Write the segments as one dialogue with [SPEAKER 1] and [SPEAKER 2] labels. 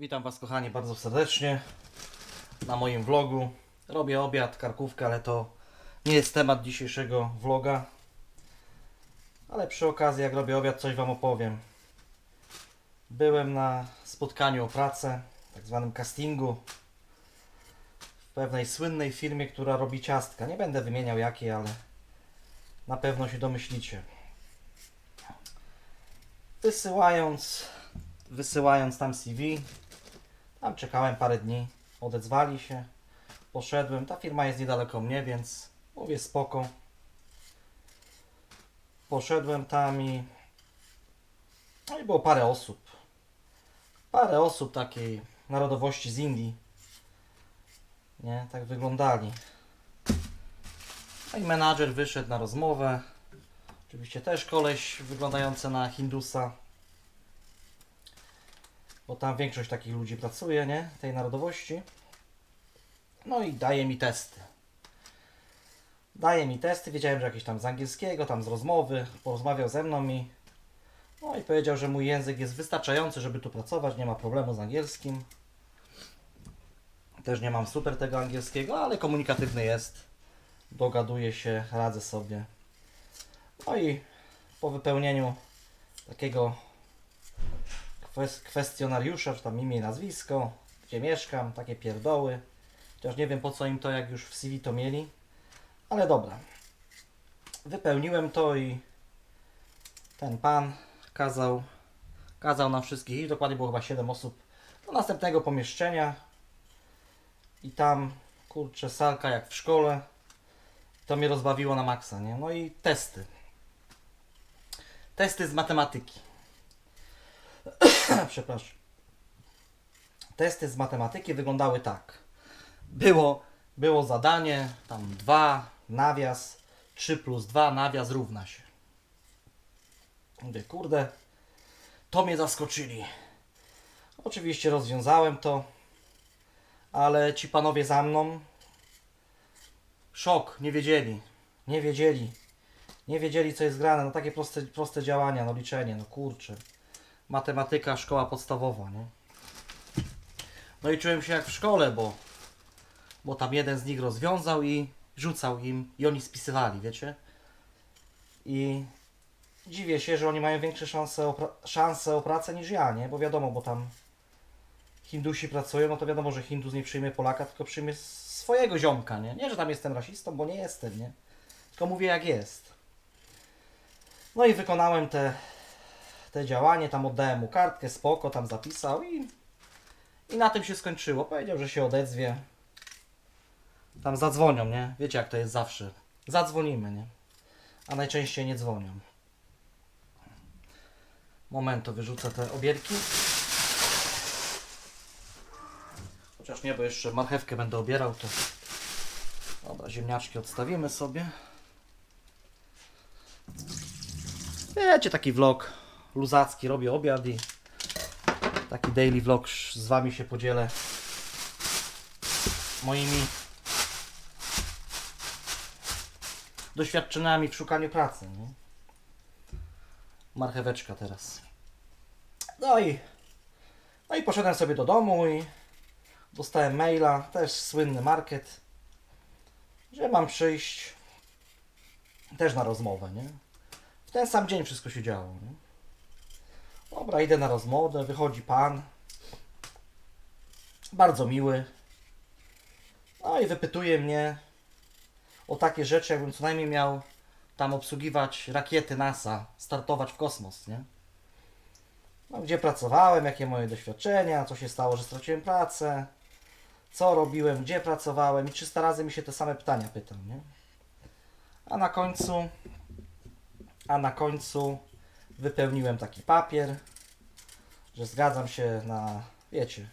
[SPEAKER 1] Witam Was kochani bardzo serdecznie na moim vlogu. Robię obiad, karkówkę, ale to nie jest temat dzisiejszego vloga. Ale przy okazji jak robię obiad coś Wam opowiem. Byłem na spotkaniu o pracę, tak zwanym castingu w pewnej słynnej firmie, która robi ciastka. Nie będę wymieniał jakiej, ale na pewno się domyślicie. Wysyłając wysyłając tam CV. Tam czekałem parę dni, odezwali się, poszedłem. Ta firma jest niedaleko mnie, więc mówię spoko. Poszedłem tam i no i było parę osób. Parę osób takiej narodowości z Indii. Nie, tak wyglądali. No i menadżer wyszedł na rozmowę. Oczywiście też koleś wyglądający na Hindusa bo tam większość takich ludzi pracuje, nie? Tej narodowości. No i daje mi testy. Daje mi testy, wiedziałem, że jakieś tam z angielskiego, tam z rozmowy, porozmawiał ze mną i no i powiedział, że mój język jest wystarczający, żeby tu pracować, nie ma problemu z angielskim. Też nie mam super tego angielskiego, ale komunikatywny jest. Dogaduję się, radzę sobie. No i po wypełnieniu takiego kwestionariusza, czy tam imię i nazwisko, gdzie mieszkam, takie pierdoły. Chociaż nie wiem po co im to, jak już w CV to mieli. Ale dobra. Wypełniłem to i ten pan kazał, kazał nam wszystkich iść, dokładnie było chyba 7 osób, do następnego pomieszczenia. I tam, kurczę, salka jak w szkole. To mnie rozbawiło na maksa, nie? No i testy. Testy z matematyki. Przepraszam. Testy z matematyki wyglądały tak. Było, było zadanie, tam 2, nawias, 3 plus 2, nawias równa się. Mówię, kurde, to mnie zaskoczyli. Oczywiście rozwiązałem to, ale ci panowie za mną, szok, nie wiedzieli, nie wiedzieli, nie wiedzieli co jest grane, no takie proste, proste działania, no liczenie, no kurczę matematyka, szkoła podstawowa, nie? No i czułem się jak w szkole, bo, bo tam jeden z nich rozwiązał i rzucał im i oni spisywali, wiecie? I dziwię się, że oni mają większe szanse o, szanse o pracę niż ja, nie? Bo wiadomo, bo tam Hindusi pracują, no to wiadomo, że Hindus nie przyjmie Polaka, tylko przyjmie swojego ziomka, nie? Nie, że tam jestem rasistą, bo nie jestem, nie? Tylko mówię jak jest. No i wykonałem te te działanie, tam oddałem mu kartkę, spoko, tam zapisał i, i na tym się skończyło. Powiedział, że się odezwie. Tam zadzwonią, nie? Wiecie jak to jest zawsze. Zadzwonimy, nie? A najczęściej nie dzwonią. Momentu, wyrzucę te obierki. Chociaż nie, bo jeszcze marchewkę będę obierał, to... Dobra, ziemniaczki odstawimy sobie. Wiecie, taki vlog luzacki, robię obiad i taki daily vlog z Wami się podzielę moimi doświadczeniami w szukaniu pracy. Nie? Marcheweczka teraz. No i, no i poszedłem sobie do domu i dostałem maila, też słynny market, że mam przyjść też na rozmowę, nie? W ten sam dzień wszystko się działo, nie? Dobra, idę na rozmowę, wychodzi pan. Bardzo miły. No i wypytuje mnie o takie rzeczy, jakbym co najmniej miał tam obsługiwać rakiety NASA, startować w kosmos, nie? No, gdzie pracowałem, jakie moje doświadczenia, co się stało, że straciłem pracę, co robiłem, gdzie pracowałem i 300 razy mi się te same pytania pytał, nie? A na końcu, a na końcu wypełniłem taki papier, że zgadzam się na, wiecie,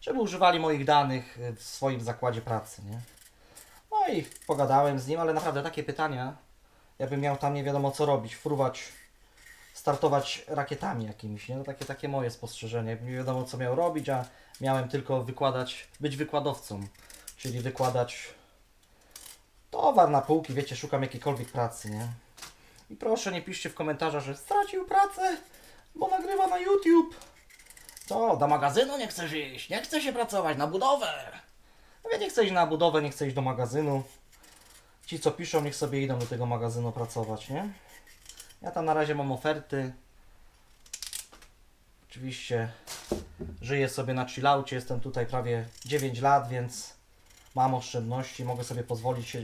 [SPEAKER 1] żeby używali moich danych w swoim zakładzie pracy, nie? No i pogadałem z nim, ale naprawdę takie pytania, jakbym miał tam nie wiadomo co robić, fruwać, startować rakietami jakimiś, nie? No takie, takie moje spostrzeżenie. Nie wiadomo co miał robić, a miałem tylko wykładać, być wykładowcą, czyli wykładać towar na półki, wiecie, szukam jakiejkolwiek pracy, nie? I proszę nie piszcie w komentarzach, że stracił pracę, bo nagrywa na YouTube. Co, do magazynu nie chcesz iść? Nie chce się pracować na budowę. Ja nie chcę iść na budowę, nie chcę iść do magazynu. Ci, co piszą, niech sobie idą do tego magazynu pracować, nie? Ja tam na razie mam oferty. Oczywiście żyję sobie na chillaucie, jestem tutaj prawie 9 lat, więc mam oszczędności, mogę sobie pozwolić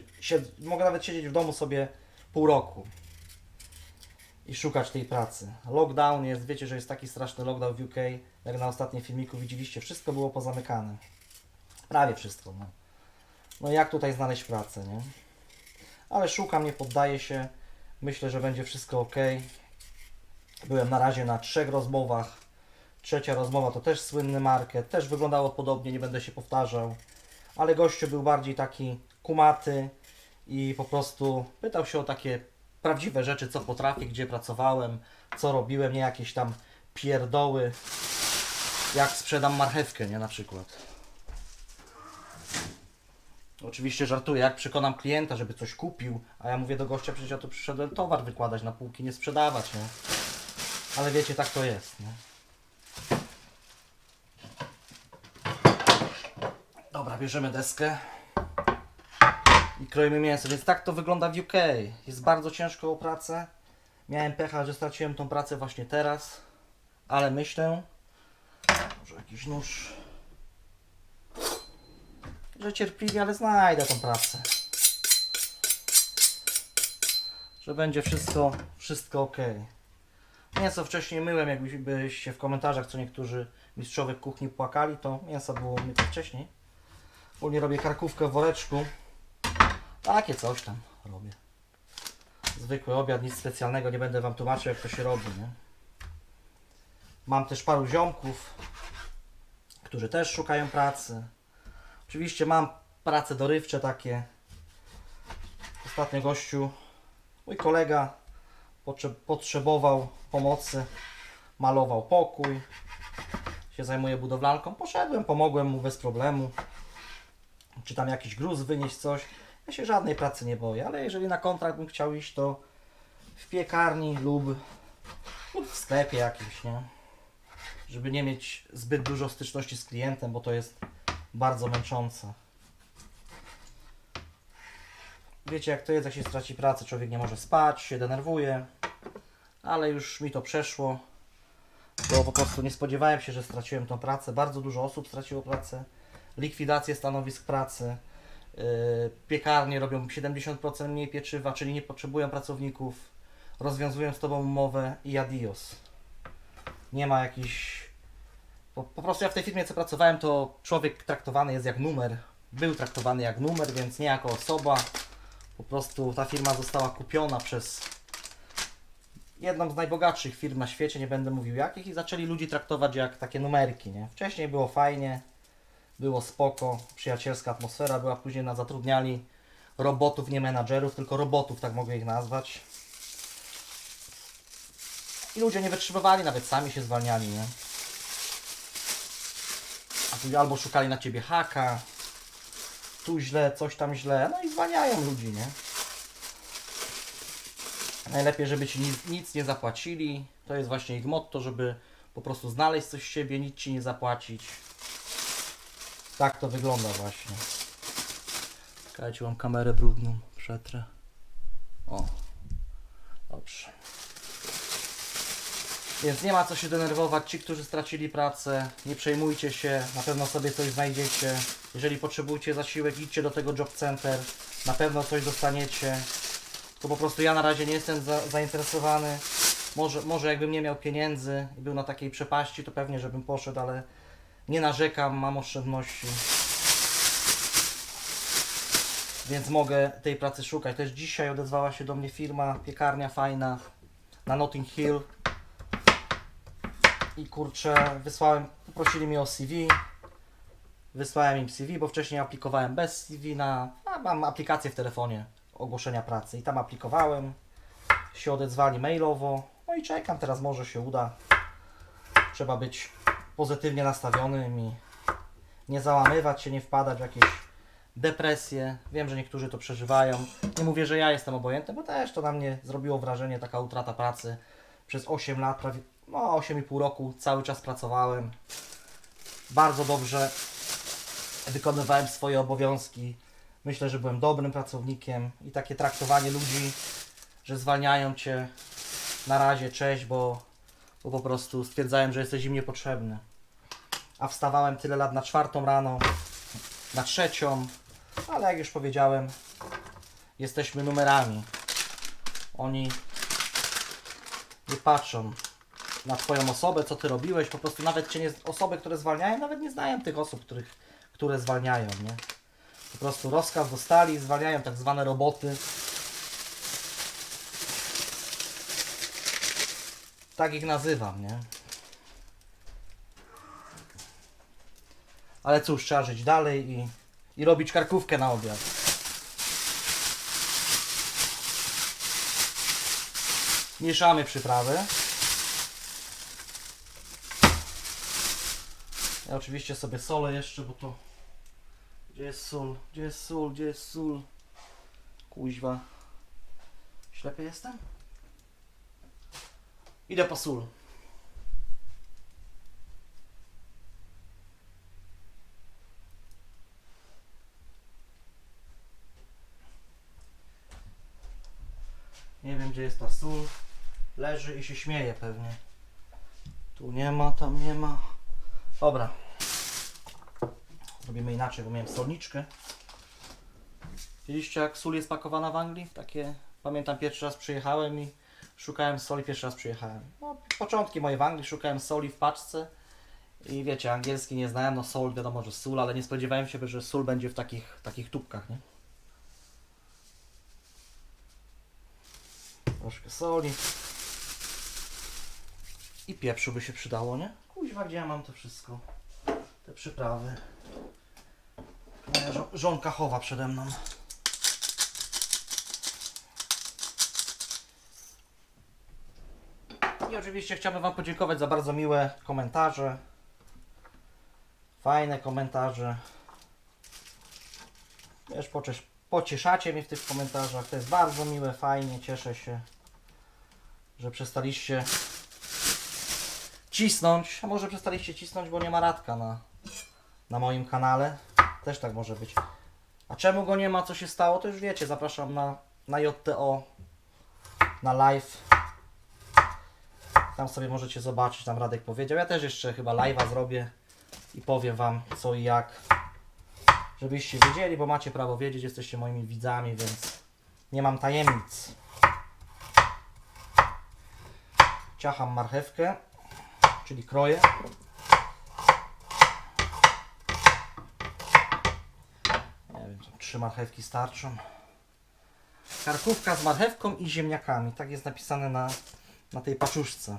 [SPEAKER 1] mogę nawet siedzieć w domu sobie pół roku i szukać tej pracy. Lockdown jest, wiecie, że jest taki straszny lockdown w UK, jak na ostatnim filmiku widzieliście, wszystko było pozamykane. Prawie wszystko, no. No jak tutaj znaleźć pracę, nie? Ale szukam, nie poddaję się. Myślę, że będzie wszystko ok. Byłem na razie na trzech rozmowach. Trzecia rozmowa to też słynny market, też wyglądało podobnie, nie będę się powtarzał. Ale gościu był bardziej taki kumaty i po prostu pytał się o takie prawdziwe rzeczy, co potrafię, gdzie pracowałem, co robiłem, nie jakieś tam pierdoły, jak sprzedam marchewkę, nie na przykład. Oczywiście żartuję, jak przekonam klienta, żeby coś kupił, a ja mówię do gościa, przecież ja tu przyszedłem towar wykładać na półki, nie sprzedawać, nie? Ale wiecie, tak to jest, nie? Dobra, bierzemy deskę i kroimy mięso, więc tak to wygląda w UK. Jest bardzo ciężko o pracę. Miałem pecha, że straciłem tą pracę właśnie teraz, ale myślę, może jakiś nóż, że cierpliwie, ale znajdę tą pracę. Że będzie wszystko, wszystko ok. Mięso wcześniej myłem, jakbyście w komentarzach, co niektórzy mistrzowie kuchni płakali, to mięso było myte wcześniej. Ogólnie robię karkówkę w woreczku. Takie coś tam robię. Zwykły obiad, nic specjalnego, nie będę Wam tłumaczył jak to się robi, nie? Mam też paru ziomków, którzy też szukają pracy. Oczywiście mam prace dorywcze takie. Ostatnio gościu, mój kolega potrze- potrzebował pomocy, malował pokój, się zajmuje budowlanką. Poszedłem, pomogłem mu bez problemu. Czy tam jakiś gruz wynieść, coś. Ja się żadnej pracy nie boję, ale jeżeli na kontrakt bym chciał iść, to w piekarni lub, w sklepie jakimś, nie? Żeby nie mieć zbyt dużo styczności z klientem, bo to jest bardzo męczące. Wiecie jak to jest, jak się straci pracę, człowiek nie może spać, się denerwuje, ale już mi to przeszło, bo po prostu nie spodziewałem się, że straciłem tą pracę. Bardzo dużo osób straciło pracę, likwidację stanowisk pracy, piekarnie robią 70% mniej pieczywa, czyli nie potrzebują pracowników, rozwiązują z Tobą umowę i adios. Nie ma jakichś... Po, po prostu ja w tej firmie, co pracowałem, to człowiek traktowany jest jak numer. Był traktowany jak numer, więc nie jako osoba. Po prostu ta firma została kupiona przez jedną z najbogatszych firm na świecie, nie będę mówił jakich, i zaczęli ludzi traktować jak takie numerki, nie? Wcześniej było fajnie, było spoko, przyjacielska atmosfera była, później nas zatrudniali robotów, nie menadżerów, tylko robotów, tak mogę ich nazwać. I ludzie nie wytrzymywali, nawet sami się zwalniali, nie? A tu albo szukali na ciebie haka, tu źle, coś tam źle, no i zwalniają ludzi, nie? Najlepiej, żeby ci nic, nic nie zapłacili. To jest właśnie ich motto, żeby po prostu znaleźć coś z siebie, nic ci nie zapłacić. Tak to wygląda właśnie. Czekajcie, mam kamerę brudną, przetrę. O, dobrze. Więc nie ma co się denerwować. Ci, którzy stracili pracę, nie przejmujcie się, na pewno sobie coś znajdziecie. Jeżeli potrzebujecie zasiłek, idźcie do tego job center, na pewno coś dostaniecie. To po prostu ja na razie nie jestem za, zainteresowany. Może, może jakbym nie miał pieniędzy i był na takiej przepaści, to pewnie, żebym poszedł, ale nie narzekam, mam oszczędności. Więc mogę tej pracy szukać. Też dzisiaj odezwała się do mnie firma, piekarnia fajna na Notting Hill. I kurczę, wysłałem, poprosili mnie o CV. Wysłałem im CV, bo wcześniej aplikowałem bez CV na. A mam aplikację w telefonie ogłoszenia pracy i tam aplikowałem. Się odezwali mailowo. No i czekam, teraz może się uda. Trzeba być pozytywnie nastawionym i nie załamywać się, nie wpadać w jakieś depresje. Wiem, że niektórzy to przeżywają. Nie mówię, że ja jestem obojętny, bo też to na mnie zrobiło wrażenie taka utrata pracy. Przez 8 lat, prawie no 8,5 roku cały czas pracowałem. Bardzo dobrze wykonywałem swoje obowiązki. Myślę, że byłem dobrym pracownikiem i takie traktowanie ludzi, że zwalniają cię na razie, cześć, bo, bo po prostu stwierdzałem, że jesteś im niepotrzebny. A wstawałem tyle lat na czwartą rano, na trzecią, ale jak już powiedziałem, jesteśmy numerami. Oni nie patrzą na Twoją osobę, co Ty robiłeś, po prostu nawet Cię nie, osoby, które zwalniają, nawet nie znają tych osób, których, które zwalniają, nie? Po prostu rozkaz dostali, zwalniają tak zwane roboty. Tak ich nazywam, nie? Ale cóż, trzeba żyć dalej i, i robić karkówkę na obiad. Mieszamy przyprawy. Ja oczywiście sobie solę jeszcze, bo to... Gdzie jest sól? Gdzie jest sól? Gdzie jest sól? Kuźwa. Ślepy jestem? Idę po sól. Nie wiem gdzie jest ta sól. Leży i się śmieje pewnie. Tu nie ma, tam nie ma. Dobra. Robimy inaczej, bo miałem solniczkę. Widzieliście jak sól jest pakowana w Anglii? Takie, pamiętam pierwszy raz przyjechałem i szukałem soli, pierwszy raz przyjechałem. No, początki moje w Anglii, szukałem soli w paczce. I wiecie, angielski nie znałem, no sól, wiadomo, że sól, ale nie spodziewałem się, że sól będzie w takich, takich tubkach, nie? Troszkę soli. I pieprzu by się przydało, nie? Kuźwa, gdzie ja mam to wszystko? Te przyprawy. Moja żo- żonka chowa przede mną. I oczywiście chciałbym Wam podziękować za bardzo miłe komentarze. Fajne komentarze. Wiesz, pocieszacie mnie w tych komentarzach. To jest bardzo miłe, fajnie, cieszę się, że przestaliście cisnąć. A może przestaliście cisnąć, bo nie ma Radka na, na moim kanale. Też tak może być. A czemu go nie ma, co się stało, to już wiecie. Zapraszam na, na JTO, na live. Tam sobie możecie zobaczyć, tam Radek powiedział. Ja też jeszcze chyba live'a zrobię i powiem Wam co i jak. Żebyście wiedzieli, bo macie prawo wiedzieć, jesteście moimi widzami, więc nie mam tajemnic. Ciacham marchewkę, czyli kroję. Nie wiem, trzy marchewki starczą. Karkówka z marchewką i ziemniakami. Tak jest napisane na, na tej paczuszce.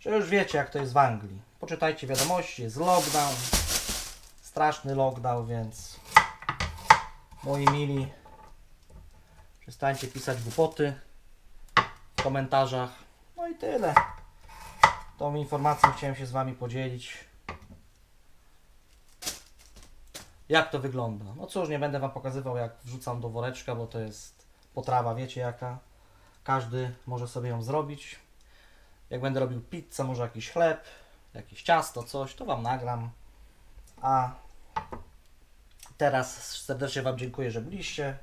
[SPEAKER 1] Że już wiecie, jak to jest w Anglii. Poczytajcie wiadomości, jest lockdown. Straszny lockdown, więc moi mili, przestańcie pisać głupoty w komentarzach. No i tyle. Tą informacją chciałem się z Wami podzielić. Jak to wygląda? No cóż, nie będę Wam pokazywał, jak wrzucam do woreczka, bo to jest potrawa, wiecie jaka. Każdy może sobie ją zrobić. Jak będę robił pizzę, może jakiś chleb, jakieś ciasto, coś, to Wam nagram. A teraz serdecznie Wam dziękuję, że byliście,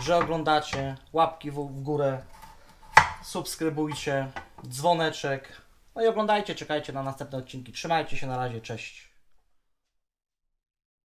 [SPEAKER 1] że oglądacie. Łapki w, górę, subskrybujcie, dzwoneczek. No i oglądajcie, czekajcie na następne odcinki. Trzymajcie się na razie, cześć.